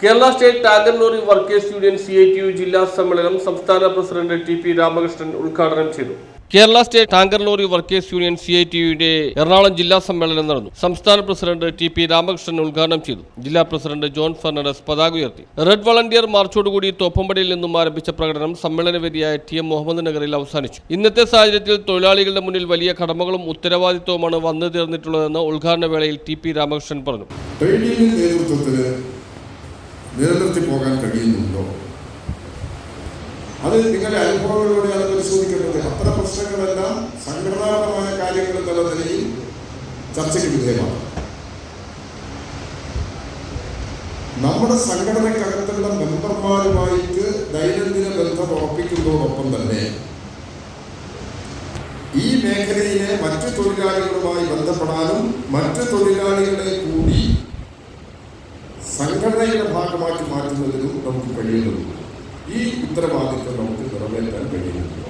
Kerala state tanker lorry workers union C I T U ജില്ലാ സമ്മേളനം സംസ്ഥാന president T P Ramakrishnan ഉദ്ഘാടനം ചെയ്തു. Kerala state tanker lorry workers union C I T യുടെ എറണാകുളം ജില്ലാ സമ്മേളനം നടന്നു. സംസ്ഥാന പ്രസിഡന്റ് ടി പി രാമകൃഷ്ണൻ ഉദ്ഘാടനം ചെയ്തു. ജില്ലാ പ്രസിഡന്റ് ജോൺ ഫെർണാണ്ടസ് പതാക ഉയർത്തി. റെഡ് വളണ്ടിയർ മാർച്ചോടുകൂടി തോപ്പമ്പടിയിൽ നിന്നും ആരംഭിച്ച പ്രകടനം സമ്മേളനവേദിയായ ടി എം മുഹമ്മദ് നഗറിൽ അവസാനിച്ചു. ഇന്നത്തെ സാഹചര്യത്തിൽ തൊഴിലാളികളുടെ മുന്നിൽ വലിയ കടമകളും ഉത്തരവാദിത്വവുമാണ് വന്നു തീർന്നിട്ടുള്ളതെന്ന് ഉദ്ഘാടന വേളയിൽ ടി പി രാമകൃഷ്ണൻ പറഞ്ഞു. നിലനിർത്തി പോകാൻ കഴിയുന്നുണ്ടോ? അത് നിങ്ങളുടെ അനുഭവങ്ങളിലൂടെയാണ് പരിശോധിക്കേണ്ടത് അത്ര പ്രശ്നങ്ങളെല്ലാം സംഘടനാപരമായ കാര്യങ്ങൾ എന്നുള്ള നിലയിൽ ചർച്ചയ്ക്ക് വിധേയമാണ് നമ്മുടെ സംഘടനക്കകത്തുള്ള മെമ്പർമാരുമായിട്ട് ദൈനംദിന ബന്ധം ഉറപ്പിക്കുന്നതോടൊപ്പം തന്നെ ഈ മേഖലയിലെ മറ്റു തൊഴിലാളികളുമായി ബന്ധപ്പെടാനും മറ്റു തൊഴിലാളികളെ കൂടി ഭാഗമാക്കി മാറ്റുന്നതിനും നമുക്ക് കഴിയുന്നുണ്ട് ഈ ഉത്തരവാദിത്വം നമുക്ക് നിറവേറ്റാൻ കഴിയുന്നുണ്ട്?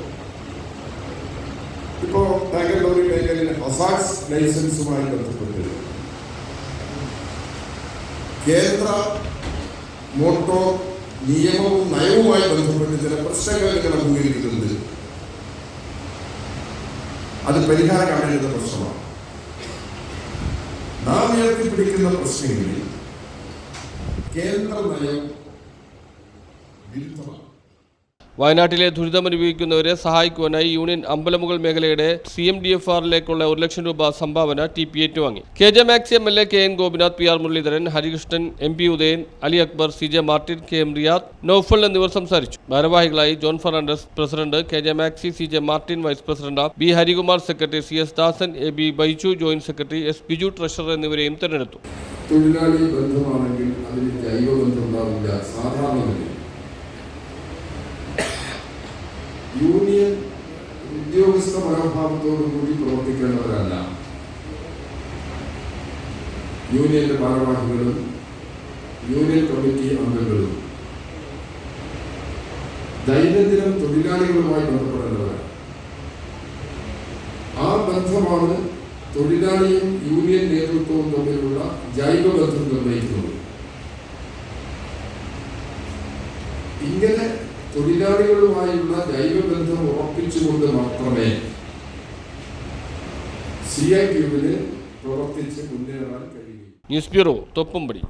ഇപ്പോ ടാങ്കർ മേഖലയിൽ ഹസാക്സ് ലൈസൻസുമായി ബന്ധപ്പെട്ട് കേന്ദ്ര മോട്ടോർ നിയമവും നയവുമായി ബന്ധപ്പെട്ട് ചില പ്രശ്നങ്ങൾ ഇങ്ങനെ അഭിമുഖീകരിക്കുന്നുണ്ട് അത് പരിഹാരം കാണേണ്ട പ്രശ്നമാണ്. നാം ഉയർത്തിപ്പിടിക്കുന്ന പ്രശ്നങ്ങളിൽ വയനാട്ടിലെ ദുരിതമനുഭവിക്കുന്നവരെ സഹായിക്കുവാനായി യൂണിയൻ അമ്പലമുകൾ മേഖലയുടെ സി എം ഡി എഫ് ആറിലേക്കുള്ള ഒരു ലക്ഷം രൂപ സംഭാവന ടി പി ഏറ്റുവാങ്ങി. K J Maxi M L A K N Gopinath P R Muraleedharan Harikrishnan M P Udayan Ali Akbar C J Martin K M Riyad Noufal എന്നിവർ സംസാരിച്ചു. ഭാരവാഹികളായി John Fernandez president K J Maxi C J Martin vice president B Harikumar secretary C S Dasan A B Baiju joint secretary S Biju treasurer എന്നിവരെയും തെരഞ്ഞെടുത്തു. തൊഴിലാളി ബന്ധമാണെങ്കിൽ അതിന് ജൈവ ബന്ധം ഉണ്ടാവില്ല. സാധാരണ യൂണിയൻ ഉദ്യോഗസ്ഥ മനോഭാവത്തോടുകൂടി പ്രവർത്തിക്കേണ്ടവരല്ല. യൂണിയന്റെ ഭാരവാഹികളും യൂണിയൻ കമ്മിറ്റി അംഗങ്ങളും. ദൈനംദിനം തൊഴിലാളികളുമായി ബന്ധപ്പെടേണ്ടവരാണ്. ആ ബന്ധമാണ് തൊഴിലാളിയും യൂണിയൻ നേതൃത്വവും തമ്മിലുള്ള ജൈവ ബന്ധം നിർണയിക്കുന്നത് ഇങ്ങനെ തൊഴിലാളികളുമായുള്ള ജൈവബന്ധം ഉറപ്പിച്ചുകൊണ്ട് മാത്രമേ സി ഐ പ്രവർത്തിച്ച് മുന്നേറാൻ കഴിയൂ. News bureau Thoppumpady